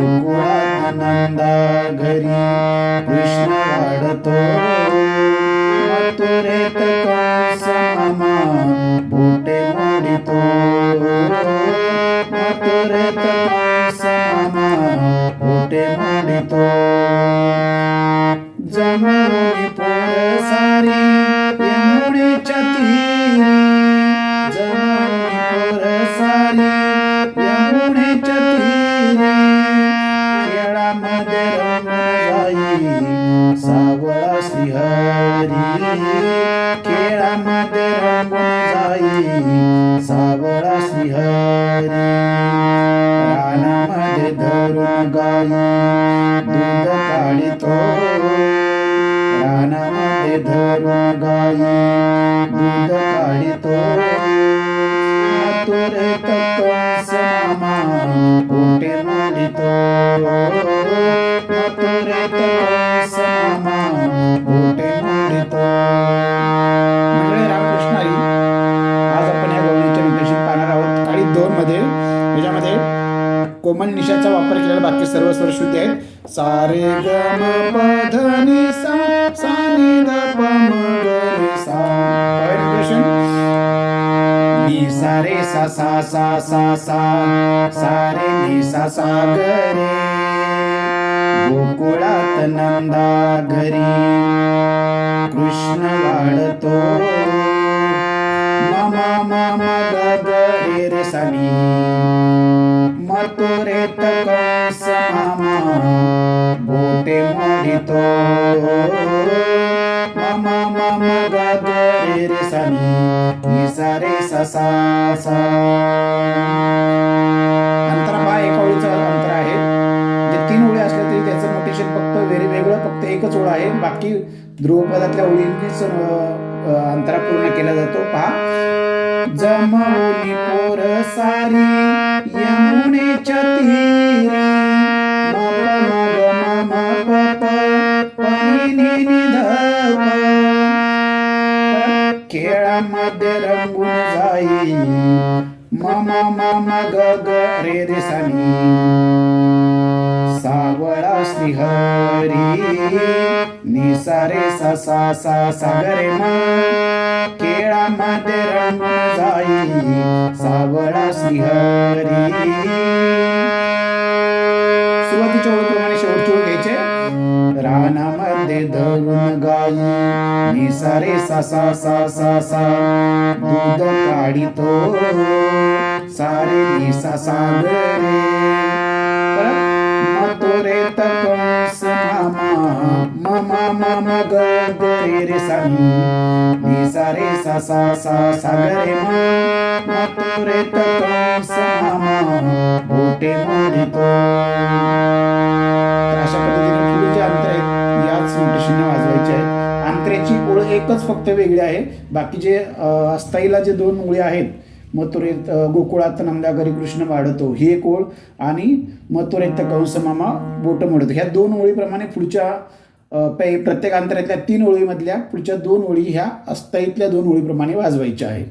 गोकुळानंदा घरी कृष्ण वाढतो. मथुरेत कंस मामा बोटे मोडितो मथुरेत कंस मामा बोटे मोडितो जमुनी पोर सारी पिंबुडी चतुरी जमुनी पोर सारी श्रीहरी खेळामध्ये रंगून जाई सावळा श्रीहरी. रानामध्ये धरून गाई दूध काढितो. रानामध्ये धरून गाई दूध काढितो. मथुरेत कंस मामा कोठे मोडितो. याच्यामध्ये कोमल निशाचा वापर केलेला बाकी सर्व स्वर श्रुती आहेत. सारे ग म प ध नि सा सा नि द प म ग रे सा. काय नि सा रे सा सा सा सा सा सा रे नि सा सा ग रे गोकुळात नंदा घरी कृष्ण वाढतो. मामा मामा ग रे रे सानी. मथुरेत मामा बोटे मोडितो मामा मामा रे सा. एकच ओळ आहे. बाकी ध्रुवपदातल्या ओळींनीच अंतरा पूर्ण केला जातो. पहा. जमवली पोर सारी यमुनेच्या तीरी. खेळामध्ये रंगून जाई. मम मम ग रे रे सानी सावळा श्रीहरी निसारे सा सा सा सागरे मा. केळा माते रंगून जाई. सावळा श्रीहरी सुरुवातीच्या ओळीप्रमाणे शेवटची ओळ घ्यायचे. रानामध्ये धरून गाई. निसारे सा सा सा सा सा. दूध काढितो. सारे निसा सागरे परत मथुरेत कंस मामा ममा मम ग ग रे रे सानी निसा रे सा सा सा सागरे मा. मथुरेत कंस मामा बोटे मोडितो तो. अशा पद्धतीने पुढे जे अंतर आहेत याच नोटेशनने वाजवायचे आहेत. अंतरेची ओळ एकच फक्त वेगळी आहे. बाकी जे अस्थाईला जे दोन ओळी आहेत मथुरेत गोकुळात नमल्या घरी कृष्ण वाढतो. ही एक ओळ. आणि मथुरेत कंस मामा बोट मोडतो. ह्या दोन ओळीप्रमाणे पुढच्या प्रत्येक अंतरातल्या तीन ओळीमधल्या पुढच्या दोन ओळी ह्या अस्थायीतल्या दोन ओळीप्रमाणे वाजवायच्या आहेत.